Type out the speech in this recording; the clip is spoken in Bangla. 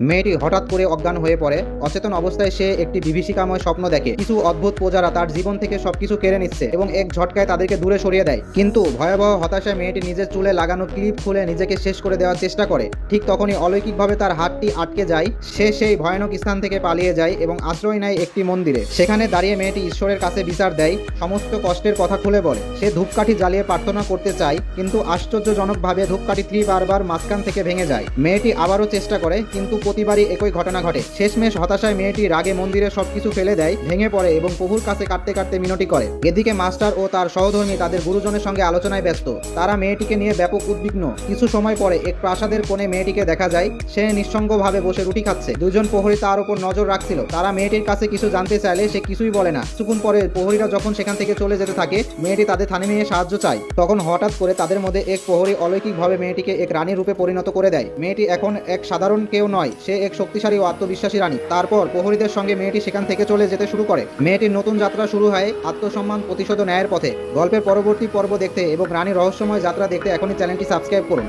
মেয়েটি হঠাৎ করে অজ্ঞান হয়ে পড়ে। অচেতন অবস্থায় সে একটি বিভীষিকাময় স্বপ্ন দেখে। কিছু অদ্ভুত প্রজারা তার জীবন থেকে সবকিছু কেড়ে নিচ্ছে এবং এক ঝটকায় তাদেরকে দূরে সরিয়ে দেয়। কিন্তু ভয়াবহ হতাশায় মেয়েটি নিজের চুলে লাগানো ক্লিপ খুলে নিজেকে শেষ করে দেওয়ার চেষ্টা করে। ঠিক তখনই অলৌকিকভাবে তার হাতটি আটকে যায়। সে সেই ভয়ানক স্থান থেকে পালিয়ে যায় এবং আশ্রয় নেয় একটি মন্দিরে। সেখানে দাঁড়িয়ে মেয়েটি ঈশ্বরের কাছে বিচার দেয়। সমস্ত কষ্টের কথা খুলে বলে। সে ধূপকাঠি জ্বালিয়ে প্রার্থনা করতে চায়, কিন্তু আশ্চর্যজনকভাবে ধূপকাঠি ত্রি বারবার মাঝখান থেকে ভেঙে যায়। মেয়েটি আবারও চেষ্টা করে, কিন্তু প্রতিবারই একই ঘটনা ঘটে। শেষমেশ হতাশায় মেয়েটি রাগে মন্দিরে সবকিছু ফেলে দেয়, ভেঙে পড়ে এবং প্রভুর কাছে কাটতে কাটতে মিনতি করে। এদিকে মাস্টার ও তার সহধর্মী তাদের গুরুজনের সঙ্গে আলোচনায় ব্যস্ত। তারা মেয়েটিকে নিয়ে ব্যাপক উদ্বিগ্ন। কিছু সময় পরে এক প্রাসাদের কোণে মেয়েটিকে দেখা যায়, সে নিঃসঙ্গভাবে বসে রুটি খাচ্ছে। দুজন প্রহরী তার উপর নজর রাখছিল। তারা মেয়েটির কাছে কিছু জানতে চাইলে সে কিছুই বলে না। কিছুক্ষণ পরে প্রহরীরা যখন সেখান থেকে চলে যেতে থাকে, মেয়েটি তাদের থানে নিয়ে সাহায্য চায়। তখন হঠাৎ করে তাদের মধ্যে এক প্রহরী অলৌকিকভাবে মেয়েটিকে এক রানী রূপে পরিণত করে দেয়। মেয়েটি এখন এক সাধারণ কেউ নয়। সে এক শক্তিশালী ও আত্মবিশ্বাসী রানী। তারপর প্রহরীদের সঙ্গে মেয়েটি সেখান থেকে চলে যেতে শুরু করে। মেয়েটির নতুন যাত্রা শুরু হয় আত্মসম্মান প্রতিশোধ ন্যায়ের পথে। গল্পের পরবর্তী পর্ব দেখতে এবং রানীর রহস্যময় যাত্রা দেখতে এখনই চ্যানেলটি সাবস্ক্রাইব করুন।